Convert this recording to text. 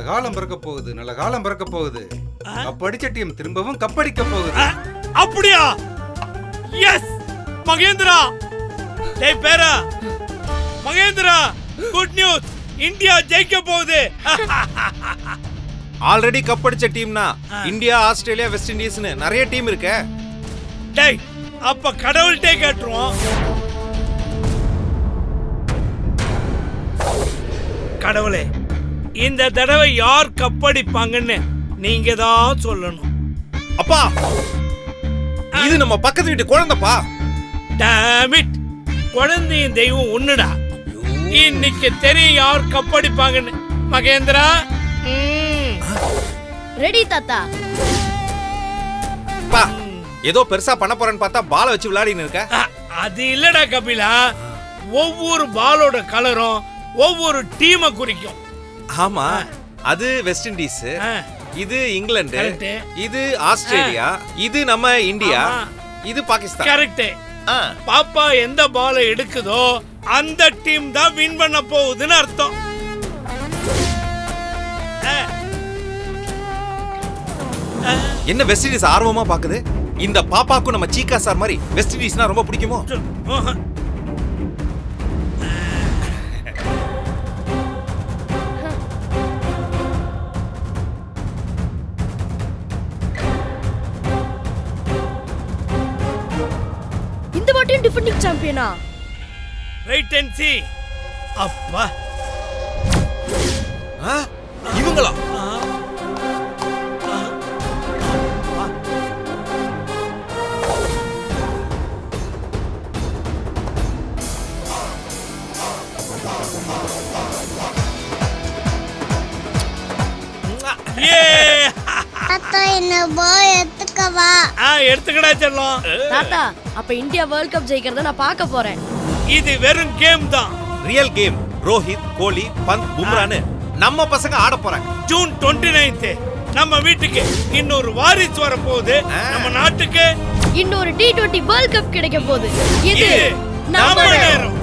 காலம் பிறக்க போகுது நல்ல காலம் பிறக்க போகுது. கப்படிச்ச டீம் திரும்பவும் கப்படிக்க போகுது. அப்படியா? எஸ் மகேந்திரா! டேய் பேரா! மகேந்திரா குட் நியூஸ் இந்தியா ஜெயிக்க போகுது. ஆல்ரெடி கப் அடிச்ச டீம்னா இந்தியா ஆஸ்திரேலியா வெஸ்ட் இண்டீஸ்னு நிறைய டீம் இருக்கே. டேய் அப்ப கடவுள்கிட்டே கேட்டுருவோம். கடவுளே இந்த தடவை யார் கப்படிப்பாங்கன்னு நீங்க தான் சொல்லணும். அப்பா! இது நம்ம பக்கத்து வீட்டு குழந்தைப்பா. It! குழந்தையும் தெய்வம் ஒண்ணுடா. இன்னைக்கு தெரியும் யார் கப்படிப்பாங்கன்னு. மகேந்திரா ம். ரெடி தாத்தா. அப்பா ஏதோ பெருசா பண்ண போறேன்னு பார்த்தா பாலை வச்சு விளையாடின்னு இருக்க. அது இல்லடா கபிலா. ஒவ்வொரு பாலோட கலரும் ஒவ்வொரு டீமை குறிக்கும். ஆமா அது வெஸ்ட் இண்டீஸ் இது இங்கிலாந்து. இது ஆஸ்திரேலியா இது நம்ம இந்தியா. இது பாகிஸ்தான் கரெக்ட் பாப்பா எந்த பாலை எடுக்குதோ அந்த டீம் தான் வின் பண்ண போகுதுன்னு அர்த்தம். என்ன வெஸ்ட் இண்டீஸ் ஆர்வமா பாக்குது? இந்த பாப்பாக்கும் நம்ம சீக்கா சார் மாதிரி வெஸ்ட் இண்டீஸ்னா ரொம்ப பிடிக்குமோ? இந்த வாட்டியும் டிஃபெண்டிங் சாம்பியனா வெயிட் அண்ட் see. அப்பா. இவங்களா. ஏ தாத்தா என்ன பாய் எடுத்துக்கவா ஆ எடுத்துக்கடா செல்லம். தாத்தா அப்ப இந்தியா வேர்ல்ட் கப் ஜெயிக்கிறத நான் பார்க்க போறேன். இது வெறும் கேம் தான். ரியல் கேம் ரோஹித் கோலி பந்த் பும்ரான்னு நம்ம பசங்க ஆட போறாங்க. ஜூன் டுவெண்ட்டி நைன்த் நம்ம வீட்டுக்கு இன்னொரு வாரிசு வர போகுது நம்ம நாட்டுக்கு இன்னொரு டி டுவெண்ட்டி வேர்ல்ட் கப் கிடைக்க போகுது. இது நம்ம. நேரம்.